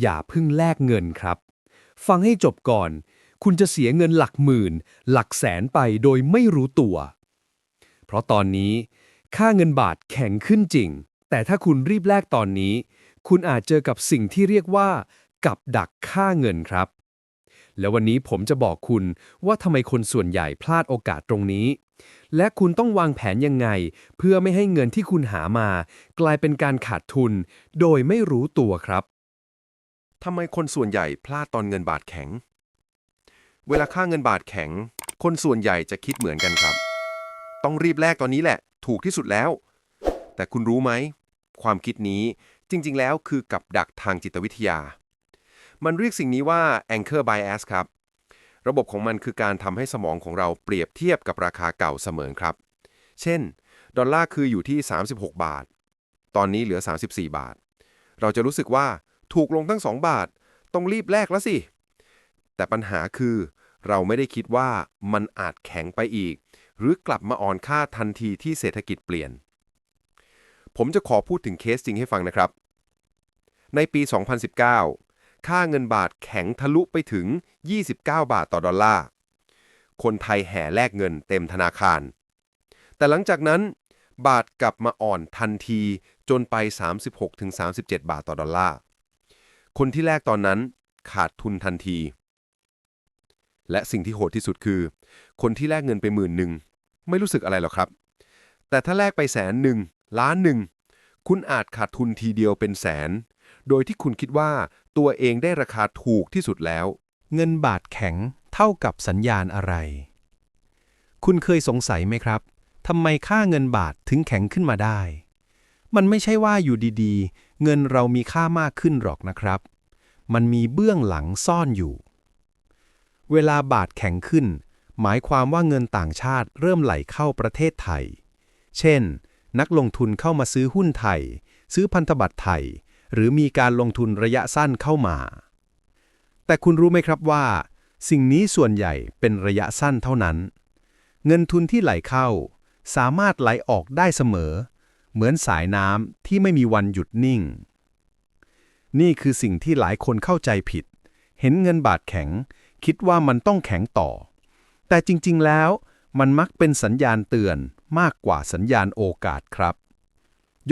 อย่าเพิ่งแลกเงินครับ ฟังให้จบก่อน คุณจะเสียเงินหลักหมื่น หลักแสนไปโดยไม่รู้ตัว เพราะตอนนี้ ค่าเงินบาทแข็งขึ้นจริง แต่ถ้าคุณรีบแลกตอนนี้ คุณอาจเจอกับสิ่งที่เรียกว่า กับดักค่าเงินครับ แล้ววันนี้ผมจะบอกคุณว่าทำไมคนส่วนใหญ่พลาดโอกาสตรงนี้ และคุณต้องวางแผนยังไง เพื่อไม่ให้เงินที่คุณหามา กลายเป็นการขาดทุน โดยไม่รู้ตัวครับ ทำไมคนส่วนใหญ่พลาดตอนเงินบาทแข็ง เวลาค่าเงินบาทแข็ง คนส่วนใหญ่จะคิดเหมือนกันครับ ต้องรีบแลกตอนนี้แหละ ถูกที่สุดแล้ว แต่คุณรู้ไหม ความคิดนี้จริง ๆ แล้วคือกับดักทางจิตวิทยา มันเรียกสิ่งนี้ว่า anchor bias ครับ ระบบของมันคือการทำให้สมองของเราเปรียบเทียบกับราคาเก่าเสมอครับ เช่น ดอลลาร์คืออยู่ที่ 36 บาท ตอนนี้เหลือ 34 บาท เราจะรู้สึกว่า ถูกลงตั้ง 2 บาท ต้องรีบแลกแล้วสิ แต่ปัญหาคือ เราไม่ได้คิดว่ามันอาจแข็งไปอีก หรือกลับมาอ่อนค่าทันทีที่เศรษฐกิจเปลี่ยน ผมจะขอพูดถึงเคสจริงให้ฟังนะครับ ในปี 2019 ค่าเงินบาทแข็งทะลุไปถึง 29 บาทต่อดอลลาร์ คนไทยแห่แลกเงินเต็มธนาคาร แต่หลังจากนั้นบาทกลับมาอ่อนทันทีจนไป 36-37 บาทต่อดอลลาร์ คนที่แลกตอนนั้นขาดทุนทันที และสิ่งที่โหดที่สุดคือ คนที่แลกเงินไปหมื่นหนึ่งไม่รู้สึกอะไรหรอกครับ แต่ถ้าแลกไปแสนหนึ่งล้านหนึ่งคุณอาจขาดทุนทีเดียวเป็นแสน โดยที่คุณคิดว่าตัวเองได้ราคาถูกที่สุดแล้ว เงินบาทแข็งเท่ากับสัญญาณอะไร คุณเคยสงสัยไหมครับทำไมค่าเงินบาทถึงแข็งขึ้นมาได้ มันไม่ใช่ว่าอยู่ดีๆ เงินเรามีค่ามากขึ้นหรอกนะครับ มันมีเบื้องหลังซ่อนอยู่ เวลาบาทแข็งขึ้น หมายความว่าเงินต่างชาติเริ่มไหลเข้าประเทศไทย เช่น นักลงทุนเข้ามาซื้อหุ้นไทย ซื้อพันธบัตรไทย หรือมีการลงทุนระยะสั้นเข้ามา แต่คุณรู้ไหมครับว่า สิ่งนี้ส่วนใหญ่เป็นระยะสั้นเท่านั้น เงินทุนที่ไหลเข้า สามารถไหลออกได้เสมอ เหมือนสายน้ำที่ไม่มีวันหยุดนิ่ง นี่คือสิ่งที่หลายคนเข้าใจผิด เห็นเงินบาทแข็ง คิดว่ามันต้องแข็งต่อ แต่จริงๆแล้วมันมักเป็นสัญญาณเตือนมากกว่าสัญญาณโอกาสครับ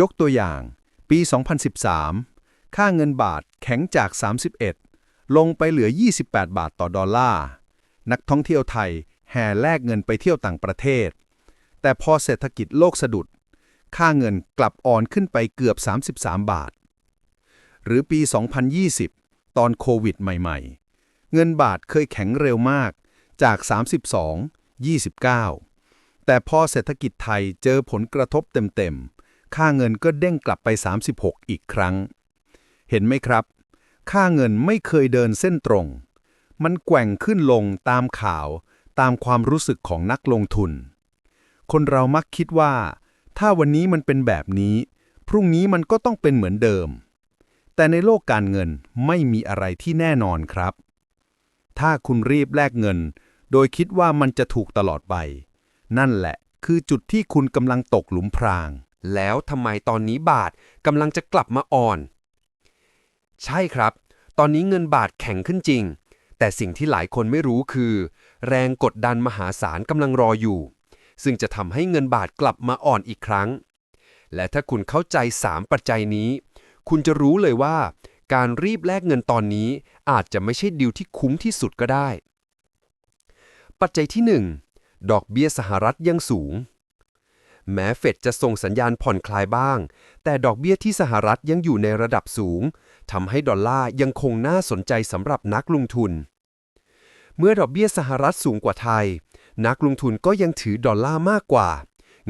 ยกตัวอย่าง ปี 2013 ค่าเงินบาทแข็งจาก 31 ลงไปเหลือ 28 บาทต่อดอลลาร์ นักท่องเที่ยวไทยแห่แลกเงินไปเที่ยวต่างประเทศ แต่พอเศรษฐกิจโลกสะดุด ค่าเงินกลับอ่อนขึ้นไปเกือบ 33 บาท หรือปี 2020 ตอนโควิดใหม่ๆ เงินบาทเคยแข็งเร็วมากจาก 32 29 แต่พอเศรษฐกิจไทยเจอผลกระทบเต็มๆ ค่าเงินก็เด้งกลับไป 36 อีกครั้ง เห็นไหมครับ ค่าเงินไม่เคยเดินเส้นตรง มันแกว่งขึ้นลงตามข่าวตามความรู้สึกของนักลงทุน คนเรามักคิดว่า ถ้าวันนี้มันเป็นแบบนี้ พรุ่งนี้มันก็ต้องเป็นเหมือนเดิม แต่ในโลกการเงินไม่มีอะไรที่แน่นอนครับ ถ้าคุณรีบแลกเงิน โดยคิดว่ามันจะถูกตลอดไป นั่นแหละคือจุดที่คุณกำลังตกหลุมพราง แล้วทำไมตอนนี้บาทกำลังจะกลับมาอ่อน ใช่ครับ ตอนนี้เงินบาทแข็งขึ้นจริง แต่สิ่งที่หลายคนไม่รู้คือ แรงกดดันมหาศาลกำลังรออยู่ ซึ่งจะทำให้เงินบาทกลับมาอ่อนอีกครั้ง และถ้าคุณเข้าใจ 3 ปัจจัยนี้ คุณจะรู้เลยว่า การรีบแลกเงินตอนนี้อาจจะไม่ใช่ดีลที่คุ้มที่สุดก็ได้ ปัจจัยที่ 1 ดอกเบี้ยสหรัฐยังสูง แม้เฟดจะส่งสัญญาณผ่อนคลายบ้าง แต่ดอกเบี้ยที่สหรัฐยังอยู่ในระดับสูงทำให้ดอลลาร์ยังคงน่าสนใจสำหรับนักลงทุนเมื่อดอกเบี้ยสหรัฐสูงกว่าไทย นักลงทุนก็ยังถือดอลลาร์มากกว่า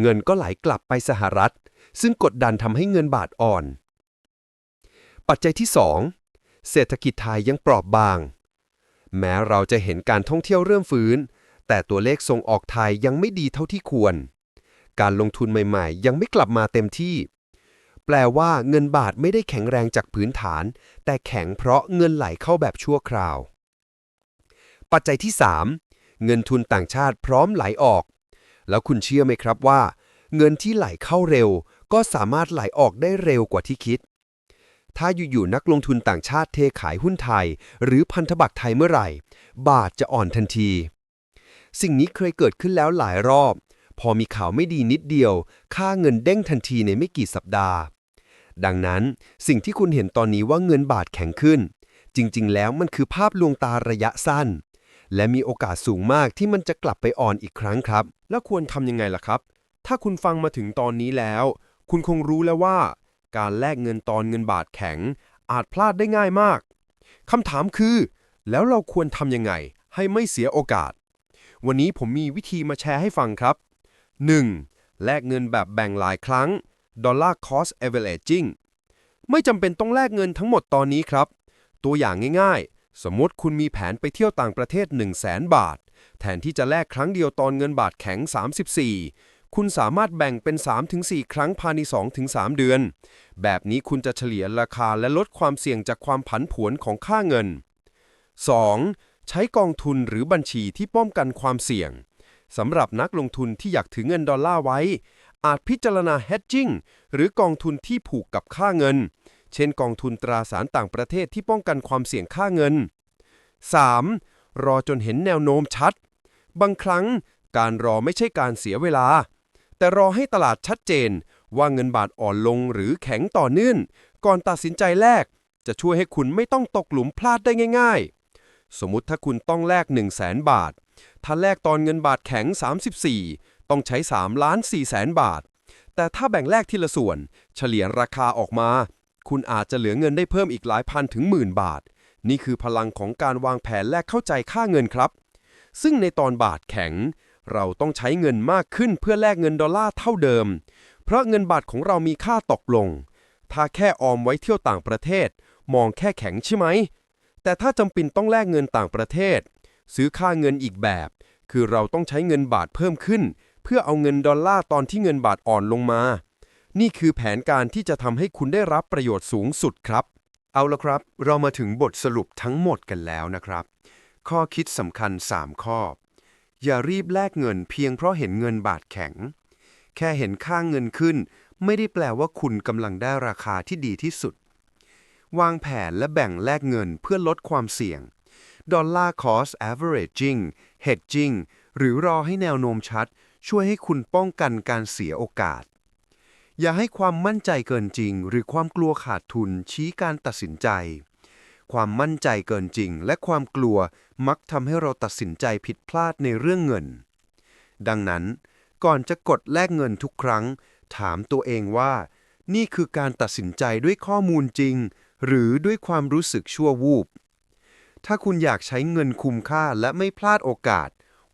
เงินก็ไหลกลับไปสหรัฐ ซึ่งกดดันทำให้เงินบาทอ่อน ปัจจัยที่ 2 เศรษฐกิจไทยยังเปราบบาง แม้เราจะเห็นการท่องเที่ยวเริ่มฟื้น แต่ตัวเลขส่งออกไทยยังไม่ดีเท่าที่ควร การลงทุนใหม่ๆ ยังไม่กลับมาเต็มที่ แปลว่าเงินบาทไม่ได้แข็งแรงจากพื้นฐาน แต่แข็งเพราะเงินไหลเข้าแบบชั่วคราวปัจจัยที่3 เงินทุนต่างชาติพร้อมไหลออก แล้วคุณเชื่อไหมครับว่า เงินที่ไหลเข้าเร็ว ก็สามารถไหลออกได้เร็วกว่าที่คิด ถ้าอยู่ๆนักลงทุนต่างชาติเทขายหุ้นไทย หรือพันธบัตรไทยเมื่อไหร่ บาทจะอ่อนทันที สิ่งนี้เคยเกิดขึ้นแล้วหลายรอบ พอมีข่าวไม่ดีนิดเดียว ค่าเงินเด้งทันทีในไม่กี่สัปดาห์ ดังนั้นสิ่งที่คุณเห็นตอนนี้ว่าเงินบาทแข็งขึ้นจริง ๆ แล้วมันคือภาพลวงตาระยะสั้น และมีโอกาสสูงมากที่มันจะกลับไปอ่อนอีกครั้งครับ แล้วควรทำยังไงล่ะครับ ถ้าคุณฟังมาถึงตอนนี้แล้ว คุณคงรู้แล้วว่า การแลกเงินตอนเงินบาทแข็ง อาจพลาดได้ง่ายมากคำถามคือ แล้วเราควรทำยังไง ให้ไม่เสียโอกาส วันนี้ผมมีวิธีมาแชร์ให้ฟังครับ 1. แลกเงินแบบแบ่งหลายครั้ง Dollar Cost Averaging ไม่จำเป็นต้องแลกเงินทั้งหมดตอนนี้ครับ ตัวอย่างง่ายๆ สมมติคุณมีแผนไปเที่ยวต่างประเทศ 1 0 0 0 0แบาท แทนที่จะแลกครั้งเดียวตอนเงินบาทแข็ง 34 คุณสามารถแบ่งเป็น 3-4 ครั้งภายใน 2-3 เดือน แบบนี้คุณจะเฉลี่ยราคาและลดความเสี่ยงจากความผันผวนของค่าเงิน 2. ใช้กองทุนหรือบัญชีที่ป้องกันความเสี่ยงสำหรับนักลงทุนที่อยากถือเงินดอลลาร์ไว้ อาจพิจารณา hedging หรือกองทุนที่ผูกกับค่าเงิน เช่นกองทุนตราสารต่างประเทศที่ป้องกันความเสี่ยงค่าเงิน 3. รอจนเห็นแนวโน้มชัด บางครั้งการรอไม่ใช่การเสียเวลา แต่รอให้ตลาดชัดเจน ว่าเงินบาทอ่อนลงหรือแข็งต่อเนื่องก่อนตัดสินใจแลกจะช่วยให้คุณไม่ต้องตกหลุมพลาดได้ง่าย ๆ สมมุติถ้าคุณต้องแลก 1 0 0 0 0แสนบาท ถ้าแลกตอนเงินบาทแข็ง 34 ต้องใช้3ล้าน4แสนบาท แต่ถ้าแบ่งแลกทีละส่วน เฉลี่ยราคาออกมา คุณอาจจะเหลือเงินได้เพิ่มอีกหลายพันถึงหมื่นบาท นี่คือพลังของการวางแผนและเข้าใจค่าเงินครับ ซึ่งในตอนบาทแข็ง เราต้องใช้เงินมากขึ้นเพื่อแลกเงินดอลลาร์เท่าเดิม เพราะเงินบาทของเรามีค่าตกลง ถ้าแค่ออมไว้เที่ยวต่างประเทศ มองแค่แข็งใช่ไหม แต่ถ้าจำเป็นต้องแลกเงินต่างประเทศ ซื้อค่าเงินอีกแบบ คือเราต้องใช้เงินบาทเพิ่มขึ้น เพื่อเอาเงินดอลลาร์ตอนที่เงินบาทอ่อนลงมา นี่คือแผนการที่จะทำให้คุณได้รับประโยชน์สูงสุดครับ เอาละครับ เรามาถึงบทสรุปทั้งหมดกันแล้วนะครับ ข้อคิดสำคัญ 3 ข้อ อย่ารีบแลกเงินเพียงเพราะเห็นเงินบาทแข็ง แค่เห็นค่าเงินขึ้น ไม่ได้แปลว่าคุณกำลังได้ราคาที่ดีที่สุด วางแผนและแบ่งแลกเงินเพื่อลดความเสี่ยง Dollar Cost Averaging Hedging หรือรอให้แนวโน้มชัด ช่วยให้คุณป้องกันการเสียโอกาส อย่าให้ความมั่นใจเกินจริง หรือความกลัวขาดทุนชี้การตัดสินใจ ความมั่นใจเกินจริง และความกลัวมักทำให้เราตัดสินใจผิดพลาดในเรื่องเงิน ดังนั้น ก่อนจะกดแลกเงินทุกครั้ง ถามตัวเองว่า นี่คือการตัดสินใจด้วยข้อมูลจริง หรือด้วยความรู้สึกชั่ววูบ ถ้าคุณอยากใช้เงินคุ้มค่าและไม่พลาดโอกาส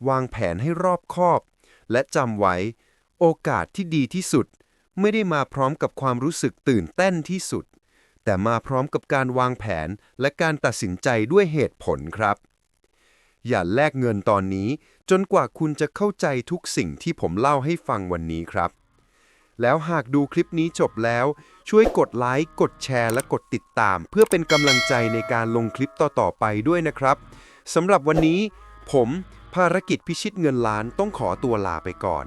วางแผนให้รอบคอบ และจำไว้ โอกาสที่ดีที่สุด ไม่ได้มาพร้อมกับความรู้สึกตื่นเต้นที่สุด แต่มาพร้อมกับการวางแผนและการตัดสินใจด้วยเหตุผลครับ อย่าแลกเงินตอนนี้จนกว่าคุณจะเข้าใจทุกสิ่งที่ผมเล่าให้ฟังวันนี้ครับ แล้วหากดูคลิปนี้จบแล้ว ช่วยกดไลค์กดแชร์และกดติดตาม เพื่อเป็นกำลังใจในการลงคลิปต่อๆไปด้วยนะครับสำหรับวันนี้ ผมภารกิจพิชิตเงินล้านต้องขอตัวลาไปก่อน